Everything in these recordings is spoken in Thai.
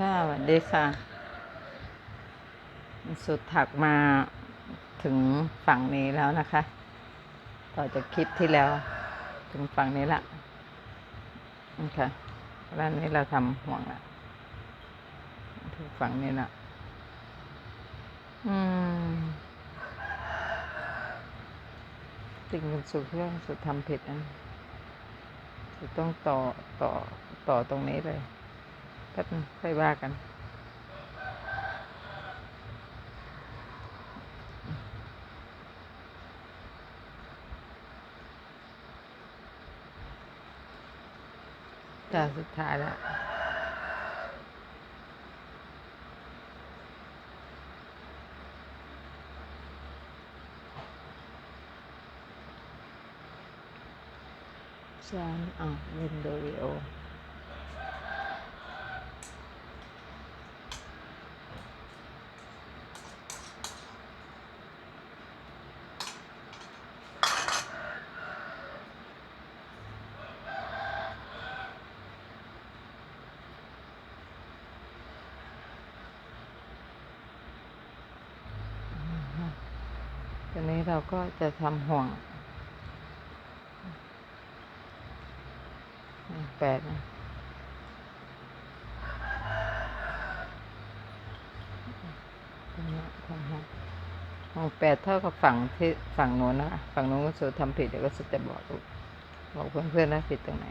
ค่ะสวัสดีค่ะ สุดถักมาถึงฝั่งนี้แล้วนะคะ ต่อจากคลิปที่แล้ว ถึงฝั่งนี้ละนะคะร้านนี้เราทำห่วงละถึงฝั่งนี้ละอืมติ่งเป็นสุดเรื่องสุดทำผิดนะสุดต้องต่อต่อต่อตรงนี้เลย แป๊บนึงค่อยว่ากัน จาสุดท้ายแล้วฉันอะเล่นโดริโอ ทีนี้เราก็จะทำห่วงแปดนะห่วงแปดเท่ากับฝั่งที่ฝั่งโน้นนะฝั่งโน้นก็สูทำผิดเดี๋ยวก็จะบอกบอกเพื่อนๆนะผิดตรงไหน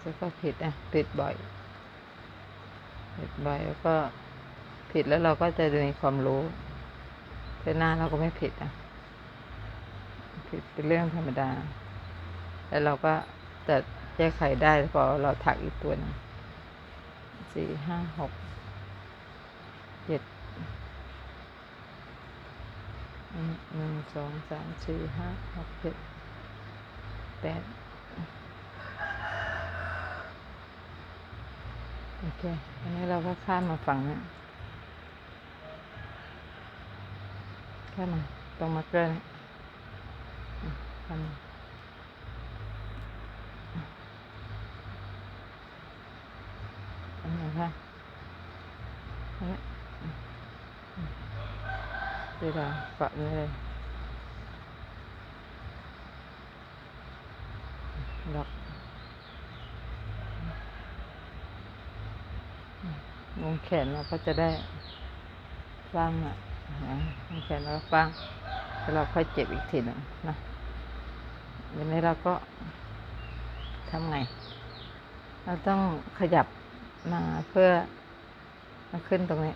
สุดก็ผิดนะผิดบ่อยผิดบ่อยแล้วก็ผิดแล้วเราก็จะมีความรู้ แต่หน้าเราก็ไม่ผิดนะผิดเป็นเรื่องธรรมดา แล้วเราก็จะแก้ไขได้พอเราถักอีกตัวหนึงสี่ห้าหกเจ็ดหนึ่งสองสามสี่ห้าหกเจ็ดแปดโอเค อันนี้เราก็ข้ามมาฝั่งนี้ แค่มาตรงมาร์กเกอร์นี่อะทำอันนี้ค่ะอันนี้ดีดาเกาะนี่เลยดอกวงแขนเราก็จะได้ฟังอะ นะวงแขนเราฟังแล้วเราค่อยเจ็บอีกทีหนึ่งนะวันนี้เราก็ทำไง เราต้องขยับมาเพื่อมาขึ้นตรงนี้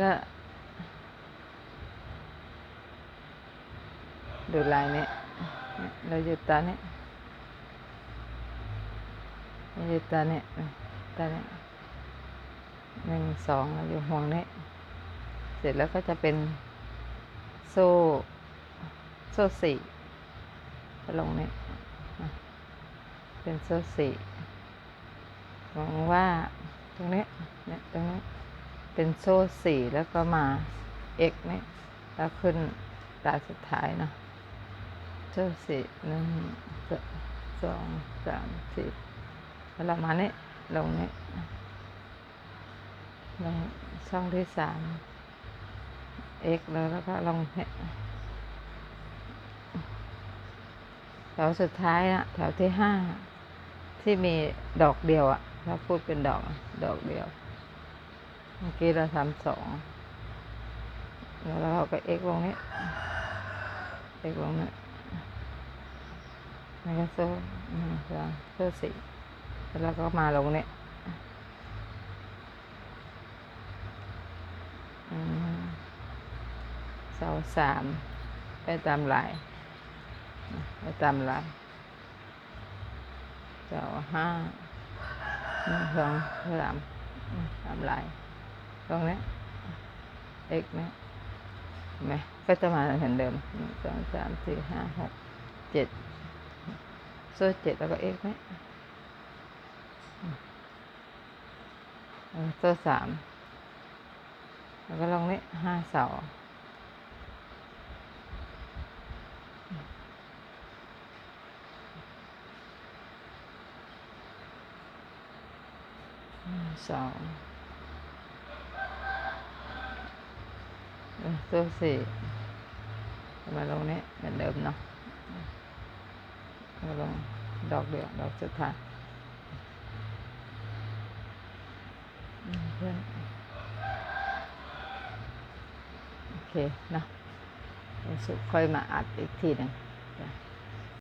แล้วดูลายนี้เนี่ยเราหยุดตานี้เราหยุดตานี้ตานี้ หนึ่งสองอยู่ห่วงนี้เสร็จแล้วก็จะเป็นโซ่โซ่สี่ลงนี้อ่เป็นโซ่สี่หวังว่าตรงนี้เนี่ยตรงนี้เป็นโซ่สี่แล้วก็มา x นี่แล้วขึ้นตาสุดท้ายเนาะโซ่สี่หนึ่งสองสามสี่แล้วเรามานี่ยลงนี้ ลงช่องที่สาม x แล้วแล้วก็ลงแถวสุดท้ายอะแถวที่ห้าที่มีดอกเดียวอะเราพูดเป็นดอกดอกเดียว เมื่อกี้เราทำสองแล้วเราก็ x ลงนี้ x ลงนี้แล้วก็โซ่หนึ่งสองโซ่สี่แล้วก็มาลงนี้อืม เสาสามไปตามลายไปตามลายเสาห้าสองสามตามลายตรงนี้เนี่ยเห็นไหมก็จะมาเหมือนเดิมสองสามสี่ห้าหกเจ็ดโซ่เจ็ดแล้วก็ x เนี่ยโซ่สามแล้วก็ลองนี้ห้าเสา สองเออโซ่สี่มาลงนี้เหมือนเดิมเนาะมาลงดอกเดียวดอกสุดท้ายเพื่อนโอเคเนาะสุดค่อยมาอัดอีกทีหนึ่ง